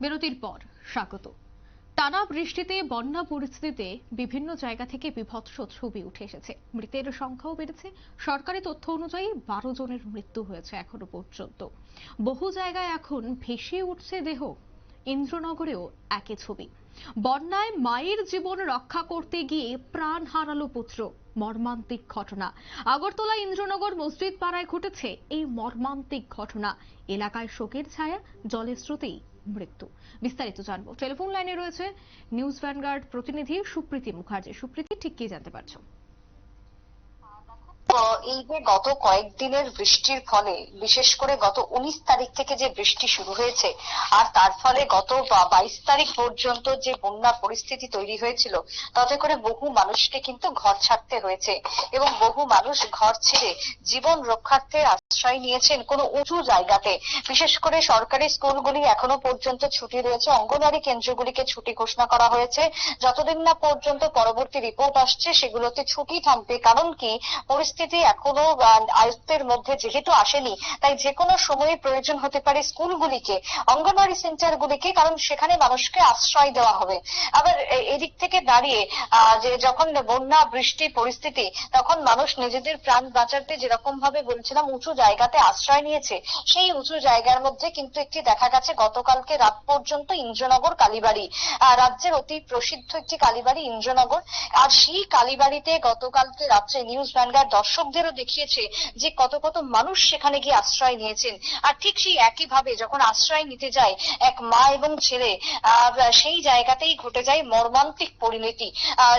বিরতির পর স্বাগত। টানা বৃষ্টিতে, বন্যা পরিস্থিতিতে বিভিন্ন জায়গা থেকে বিভৎস ছবি উঠে এসেছে। মৃতের সংখ্যাও বেড়েছে। সরকারি তথ্য অনুযায়ী বারো জনের মৃত্যু হয়েছে এখনও পর্যন্ত। বহু জায়গায় এখন ভেসে উঠছে দেহ। ইন্দ্রনগরেও একই ছবি। বন্যায় মায়ের জীবন রক্ষা করতে গিয়ে প্রাণ হারালো পুত্র। মর্মান্তিক ঘটনা। আগরতলা ইন্দ্রনগর মসজিদ পাড়ায় ঘটেছে এই মর্মান্তিক ঘটনা। এলাকায় শোকের ছায়া, জলের স্রোতেই মৃত্যু। বিস্তারিত জানব। টেলিফোন লাইনে রয়েছে নিউজ ভ্যানগার্ড প্রতিনিধি সুপ্রীতি মুখার্জি। সুপ্রীতি, ঠিক কি জানতে পারছ? এই যে গত কয়েকদিনের বৃষ্টির ফলে, বিশেষ করে গত উনিশ তারিখ থেকে যে বৃষ্টি শুরু হয়েছে, আর তার ফলে গত বাইশ তারিখ পর্যন্ত যে বন্যা পরিস্থিতি তৈরি হয়েছিল, তাতে করে বহু মানুষকে কিন্তু ঘর ছাড়তে হয়েছে। এবং বহু মানুষ ঘর ছেড়ে জীবন রক্ষার্থে আশ্রয় নিয়েছেন কোনো উঁচু জায়গাতে। বিশেষ করে সরকারি স্কুলগুলি এখনও পর্যন্ত ছুটি রয়েছে। অঙ্গনওয়াড়ি কেন্দ্রগুলিকে ছুটি ঘোষণা করা হয়েছে। যতদিন না পর্যন্ত পরবর্তী রিপোর্ট আসছে, সেগুলোতে ছুটি থাকবে কারণ কি? পরিস্থিতি এখনও আয়ত্তের মধ্যে যেহেতু আসেনি, তাই যে কোনো সময়ে প্রয়োজন হতে পারে স্কুলগুলিকে, অঙ্গনওয়াড়ি সেন্টারগুলিকে, কারণ সেখানে মানুষকে আশ্রয় দেওয়া হবে। আবার এদিক থেকে দাঁড়িয়ে যে যখন বন্যা, বৃষ্টি, পরিস্থিতি, তখন মানুষ নিজেদের প্রাণ বাঁচাতে যেরকম ভাবে বলছিলাম, উঁচু জায়গাতে আশ্রয় নিয়েছে, সেই উঁচু জায়গার মধ্যে কিন্তু একটি দেখা গেছে গতকালকে রাত পর্যন্ত ইন্দ্রনগর কালীবাড়ি। রাজ্যের অতি প্রসিদ্ধ একটি কালীবাড়ি ইন্দ্রনগর। আর সেই কালীবাড়িতে গতকালকে রাত্রে নিউজ ভ্যানগার্ড দর্শকদেরও দেখিয়েছে যে কত কত মানুষ সেখানে গিয়ে আশ্রয় নিয়েছেন। আর ঠিক সেই একইভাবে যখন আশ্রয় নিতে যায় এক মা এবং ছেলে সেই জায়গাতেই ঘটে যায় মর্মান্তিক পরিণতি।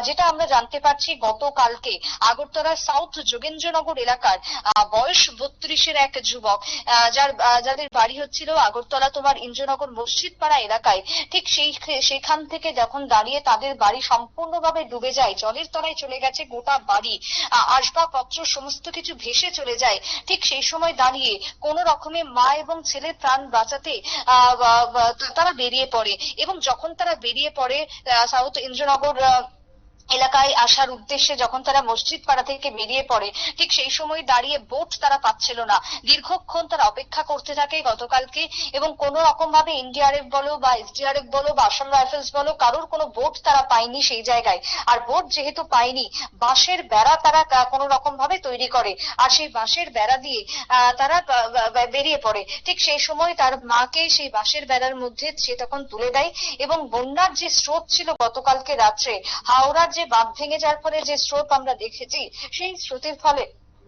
যেটা আমরা জানতে পারছি গতকালকে আগরতলা সাউথ যোগেন্দ্রনগর এলাকার বয়স বত্রিশের এক যুবক যার যাদের বাড়ি হচ্ছিল আগরতলা তোমার ইন্দ্রনগর মসজিদ পাড়া এলাকায়, ঠিক সেই সেখান থেকে যখন দাঁড়িয়ে তাদের বাড়ি সম্পূর্ণভাবে ডুবে যায়, জলের তলায় চলে গেছে গোটা বাড়ি আসবাবপত্র সমস্ত কিছু ভেসে চলে যায়, ঠিক সেই সময় দাঁড়িয়ে কোন রকমে মা এবং ছেলে প্রাণ বাঁচাতে তারা বেরিয়ে পড়ে এবং যখন তারা বেরিয়ে পড়ে সাউথ ইন্দ্রনগর এলাকায় আসার উদ্দেশ্যে যখন তারা মসজিদ পাড়া থেকে বেরিয়ে পড়ে, ঠিক সেই সময় দাঁড়িয়ে বোট তারা পাচ্ছিল না। দীর্ঘক্ষণ তারা অপেক্ষা করতে থাকে গতকালকে এবং কোন রকম ভাবে এনডিআরএফ বলো বা এসডিআরএফ বলো বা আসাম রাইফেলস বলো, কারোর কোনো বোট তারা পায়নি সেই জায়গায়। আর বোট যেহেতু পায়নি, বাঁশের বেড়া তারা কোন রকম ভাবে তৈরি করে। আর সেই বাঁশের বেড়া দিয়ে তারা বেরিয়ে পড়ে। ঠিক সেই সময় তার মাকে সেই বাঁশের বেড়ার মধ্যে সে তখন তুলে দেয় এবং বন্যার যে স্রোত ছিল গতকালকে রাত্রে, হাওড়ার যে বাঁধ ভেঙে যাওয়ার ফলে যে স্রোত আমরা দেখেছি সেই স্রোতের ফলে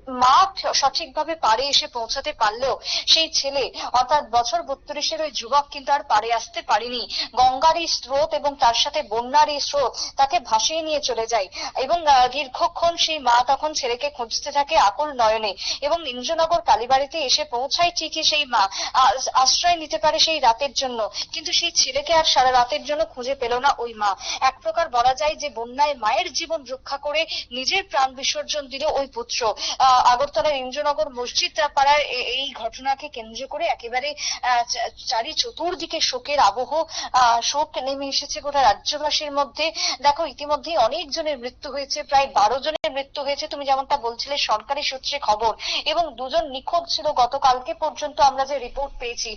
মা সঠিকভাবে পারে এসে পৌঁছাতে পারলেও সেই ছেলে অর্থাৎ বছর বত্রিশের ওই যুবক কিন্তু আর পারে আসতে পারেনি। গঙ্গার এই স্রোত এবং তার সাথে বন্যার এই স্রোত তাকে ভাসিয়ে নিয়ে চলে যায় এবং দীর্ঘক্ষণ সেই মা তখন ছেলেকে খুঁজতে থাকে আকুল নয়নে এবং ইন্দ্রনগর কালীবাড়িতে এসে পৌঁছায় ঠিকই সেই মা। আশ্রয় নিতে পারে সেই রাতের জন্য। কিন্তু সেই ছেলেকে আর সারা রাতের জন্য খুঁজে পেল না ওই মা। এক প্রকার বলা যায় যে বন্যায় মায়ের জীবন রক্ষা করে নিজের প্রাণ বিসর্জন দিল ওই পুত্র। আহ, আগরতলার ইন্দ্রনগর মসজিদ পাড়ার এ- এই ঘটনাকে কেন্দ্র করে একেবারে চারি চতুর্দিকে শোকের আবহ শোক নেমে এসেছে গোটা রাজ্যবাসীর মধ্যে। দেখো ইতিমধ্যেই অনেক জনের মৃত্যু হয়েছে প্রায় বারো জনের মৃত্যু হয়েছে। তুমি যেমনটা বলছিলে সরকারি সূত্রে খবর। এবং দুজন নিখোঁজ ছিল গতকালকে পর্যন্ত আমরা যে রিপোর্ট পেয়েছি।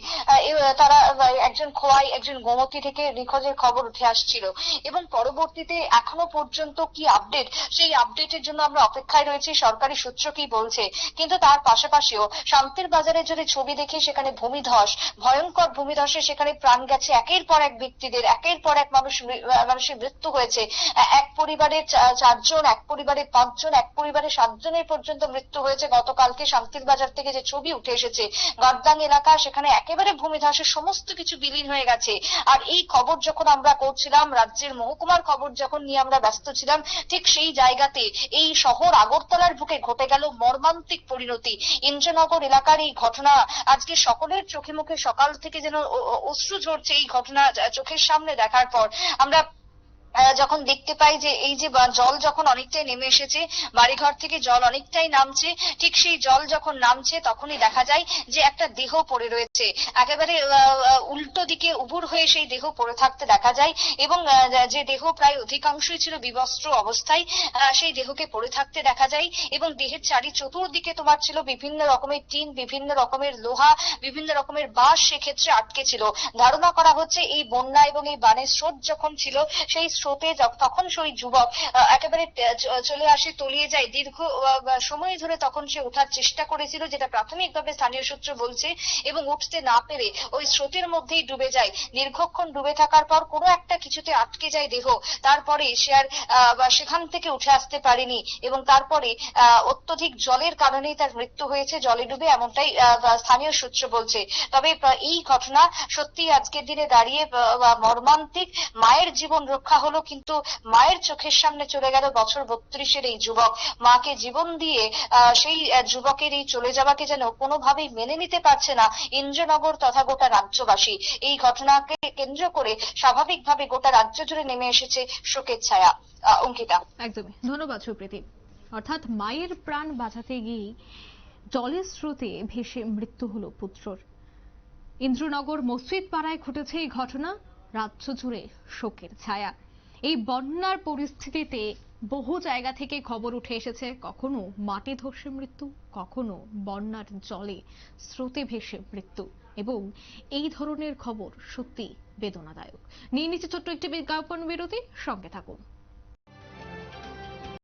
তারা একজন খোয়াই একজন গোমতি থেকে নিখোঁজের খবর উঠে আসছিল। এবং পরবর্তীতে এখনও পর্যন্ত কি আপডেট সেই আপডেটের জন্য আমরা অপেক্ষায় রয়েছি। সরকারি সূত্র কি বলছে। কিন্তু তার পাশাপাশিও শান্তির বাজারে যদি ছবি দেখি সেখানে ভূমিধস, ভয়ঙ্কর ভূমিধসে সেখানে প্রাণ গেছে, একের পর এক ব্যক্তিদের, একের পর এক মানুষ মানুষের মৃত্যু হয়েছে। এক পরিবারের চারজন, এক পরিবারের পাঁচজন, এক পরিবারের সাতজনের পর্যন্ত মৃত্যু হয়েছে। গতকালকে শান্তির বাজার থেকে যে ছবি উঠে এসেছে গদ্দাং এলাকা, সেখানে একেবারে ভূমিধসের সমস্ত কিছু বিলীন হয়ে গেছে। আর এই খবর যখন আমরা করছিলাম, রাজ্যের মহকুমার খবর যখন নিয়ে আমরা ব্যস্ত ছিলাম, ঠিক সেই জায়গাতে এই শহর আগরতলার বুকে ঘটে গেল মর্মান্তিক পরিণতি। ইন্দ্রনগর এলাকার এই ঘটনা আজকে সকলের চোখে মুখে সকাল থেকে যেন অশ্রু ঝরছে এই ঘটনা চোখের সামনে দেখার পর। আমরা যখন দেখতে পাই যে এই যে জল যখন অনেকটাই নেমে এসেছে, বাড়িঘর থেকে জল অনেকটাই নামছে, ঠিক সেই জল যখন নামছে তখনই দেখা যায় যে একটা দেহ পড়ে রয়েছে। একেবারে উল্টো দিকে উবুর হয়ে সেই দেহ পড়ে থাকতে দেখা যায় এবং যে দেহ প্রায় অধিকাংশই ছিল বিবস্ত্র অবস্থায় সেই দেহকে পড়ে থাকতে দেখা যায় এবং দেহের চারি চতুর্দিকে তোমার ছিল বিভিন্ন রকমের টিন, বিভিন্ন রকমের লোহা, বিভিন্ন রকমের বাঁশ সেক্ষেত্রে আটকে ছিল। ধারণা করা হচ্ছে এই বন্যা এবং এই বানের স্রোত যখন ছিল, সেই স্রোতে তখন সেই যুবক একেবারে চলে আসে, তলিয়ে যায়। দীর্ঘ সময় ধরে তখন সে ওঠার চেষ্টা করেছিল, যেটা প্রাথমিকভাবে স্থানীয় সূত্র বলছে, এবং উঠতে না পেরে ওই স্রোতের মধ্যেই ডুবে যায়। দীর্ঘক্ষণ ডুবে থাকার পর কোনো একটা কিছুতে আটকে যায় দেহ। তারপরে সে আর সেখান থেকে উঠে আসতে পারেনি, এবং তারপরে অত্যধিক জলের কারণেই তার মৃত্যু হয়েছে, জলে ডুবে এমনটাই স্থানীয় সূত্র বলছে। তবে এই ঘটনা সত্যি আজকের দিনে দাঁড়িয়ে মর্মান্তিক, মায়ের জীবন রক্ষা হলো কিন্তু মায়ের চোখের সামনে চলে গেল বছর বত্রিশের এই যুবক। মাকে জীবন দিয়ে সেই যুবকের এই চলে যাওয়াকে যেন কোনোভাবেই মেনে নিতে পারছে না ইন্দ্রনগর তথা গোটা রাজ্যবাসী। এই ঘটনাকে কেন্দ্র করে স্বাভাবিকভাবে গোটা রাজ্য জুড়ে নেমে এসেছে শোকের ছায়া। অঙ্কিতা। একদমই। ধন্যবাদ সুপ্রীতি। অর্থাৎ মায়ের প্রাণ বাঁচাতে গিয়ে জলের স্রোতে ভেসে মৃত্যু হলো পুত্রর। ইন্দ্রনগর মসজিদ পাড়ায় ঘটেছে এই ঘটনা। রাজ্য জুড়ে শোকের ছায়া। এই বন্যার পরিস্থিতিতে বহু জায়গা থেকে খবর উঠে এসেছে, কখনো মাটি ধসে মৃত্যু, কখনো বন্যার জলে স্রোতে ভেসে মৃত্যু এবং এই ধরনের খবর সত্যি বেদনাদায়ক। নিয়ে নিচ্ছে ছোট্ট একটি বিজ্ঞাপন বিরতি, সঙ্গে থাকুন।